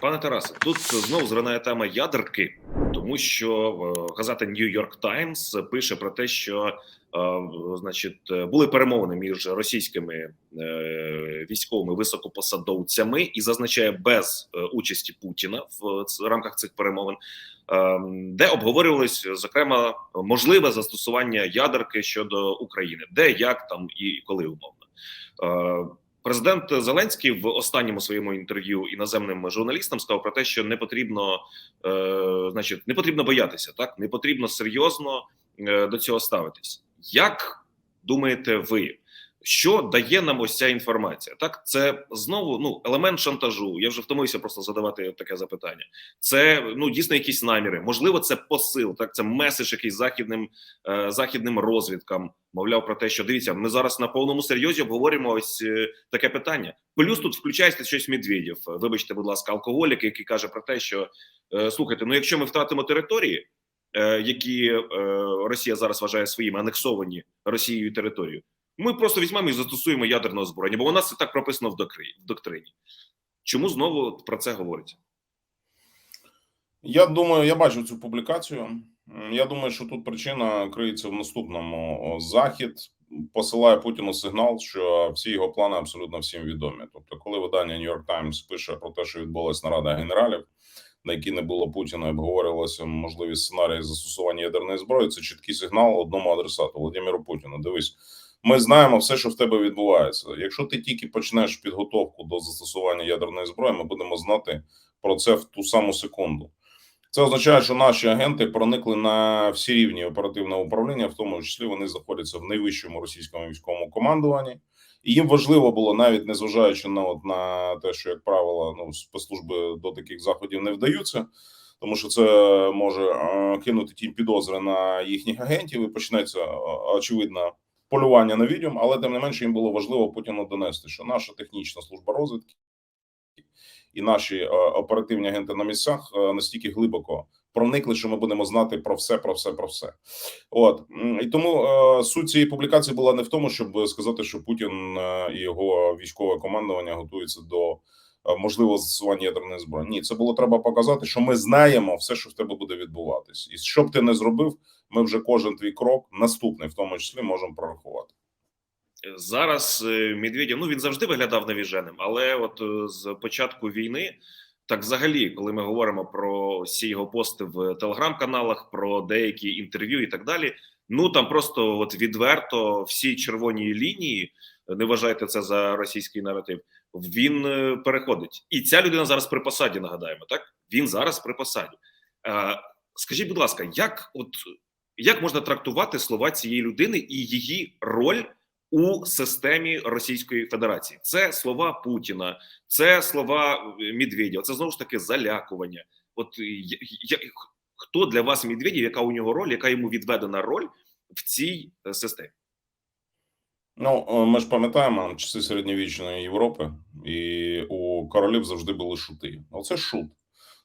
Пане Тарасе, тут знову зринає тема ядерки, тому що е, газета New York Times пише про те, що е, значить були перемовини між російськими е, військовими високопосадовцями і зазначає без участі Путіна в рамках цих перемовин, е, де обговорювалось зокрема можливе застосування ядерки щодо України, де як там і коли умовно. Президент Зеленський в останньому своєму інтерв'ю іноземним журналістам сказав про те, що не потрібно, е, значить, не потрібно боятися, так не потрібно серйозно е, до цього ставитись. Як думаєте ви, що дає нам ось ця інформація? Так, це знову ну елемент шантажу. Я вже втомився просто задавати таке запитання. Це ну дійсно якісь наміри. Можливо, це посил. Так, це меседж якийсь західним е, західним розвідкам. Мовляв про те, що дивіться, ми зараз на повному серйозі обговорюємо ось е, таке питання. Плюс тут включається щось Медведєв. Вибачте, будь ласка, алкоголік, який каже про те, що е, слухайте, ну якщо ми втратимо території, е, які е, Росія зараз вважає своїми анексовані Росією територію, ми просто візьмемо і застосуємо ядерне озброєння, бо у нас це так прописано в доктрині. Чому знову про це говориться? Я думаю, я бачив цю публікацію. Я думаю, що тут причина криється в наступному. Захід посилає Путіну сигнал, що всі його плани абсолютно всім відомі. Тобто, коли видання New York Times пише про те, що відбулася нарада генералів, на якій не було Путіна, і обговорювалися можливі сценарії застосування ядерної зброї, це чіткий сигнал одному адресату Володимиру Путіну. Дивись, ми знаємо все, що в тебе відбувається. Якщо ти тільки почнеш підготовку до застосування ядерної зброї, ми будемо знати про це в ту саму секунду. Це означає, що наші агенти проникли на всі рівні оперативного управління, в тому числі вони знаходяться в найвищому російському військовому командуванні, і їм важливо було навіть незважаючи на от на те, що як правило, ну спецслужби до таких заходів не вдаються, тому що це може е, кинути тінь підозри на їхніх агентів і почнеться е, очевидно полювання на відьом, але тим не менше їм було важливо Путіну донести, що наша технічна служба розвідки і наші е, оперативні агенти на місцях е, настільки глибоко проникли, що ми будемо знати про все, про все, про все. От і тому е, суть цієї публікації була не в тому, щоб сказати, що Путін і його військове командування готуються до можливого застосування ядерної зброї. Ні, це було треба показати, що ми знаємо все, що в тебе буде відбуватись, і що б ти не зробив, ми вже кожен твій крок, наступний в тому числі, можемо прорахувати. Зараз е, Медведєв, ну він завжди виглядав навіженим, але от е, з початку війни, так взагалі, коли ми говоримо про всі його пости в телеграм-каналах, про деякі інтерв'ю і так далі, ну там просто от відверто всі червоні лінії, не вважайте це за російський наратив, він е, переходить. І ця людина зараз при посаді, нагадаємо, так? Він зараз при посаді. Скажіть, будь ласка, як от як можна трактувати слова цієї людини і її роль? у системі Російської Федерації. Це слова Путіна, це слова Медведєва, це знову ж таки залякування. От я, я, хто для вас Медведєв, яка у нього роль, яка йому відведена роль в цій е, системі? Ну, е, ми ж пам'ятаємо часи середньовічної Європи, і у королів завжди були шути. Оце шут.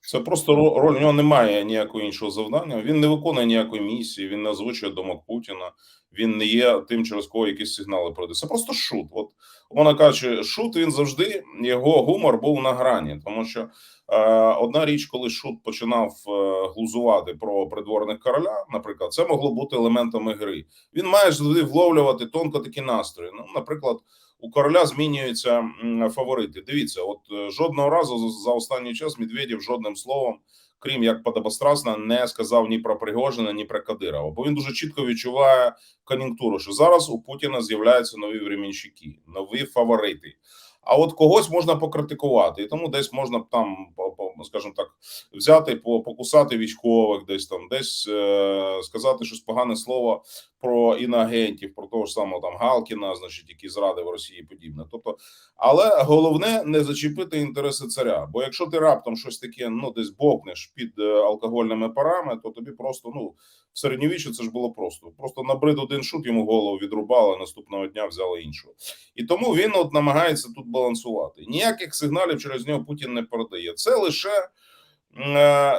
Це просто роль. У нього немає ніякого іншого завдання. Він не виконує ніякої місії, він не озвучує думок Путіна. Він не є тим, через кого якісь сигнали пройде. Це просто шут. От вона каже, шут він завжди його гумор був на грані, тому що е, одна річ, коли шут починав е, глузувати про придворних короля, наприклад, це могло бути елементами гри. Він має завжди вловлювати тонко такі настрої. Ну, наприклад, у короля змінюються фаворити. Дивіться, от е, жодного разу за- останній час Медведєв жодним словом, крім як подобострастно, не сказав ні про Пригожина, ні про Кадирова. Бо він дуже чітко відчуває кон'юнктуру, що зараз у Путіна з'являються нові временщики, нові фаворити. А от когось можна покритикувати, і тому десь можна там, скажімо так, взяти, по- покусати військових, десь там, десь е, сказати щось погане слово про інагентів, про того ж самого там Галкіна, значить, який зрадив Росії, і подібне. Тобто, але головне не зачепити інтереси царя. Бо якщо ти раптом щось таке, ну десь бокнеш під е, алкогольними парами, то тобі просто ну в середньовіччі це ж було просто. Просто набрид один шут, йому голову відрубали, наступного дня взяли іншого. І тому він от намагається тут балансувати. Ніяких сигналів через нього Путін не передає. Це лише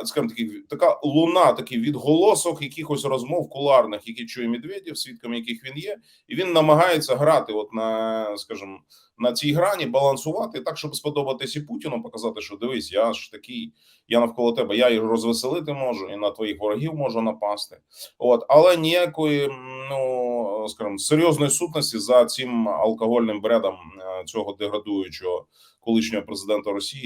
скажімо таки, така луна, такий відголосок якихось розмов куларних, які чує Медведєв, свідками яких він є, і він намагається грати, от на скажімо, на цій грані, балансувати так, щоб сподобатись і Путіну, показати, що дивись, я ж такий, я навколо тебе, я і розвеселити можу, і на твоїх ворогів можу напасти. От, але ніякої, ну скажімо, серйозної сутності за цим алкогольним бредом е, цього деградуючого колишнього президента Росії.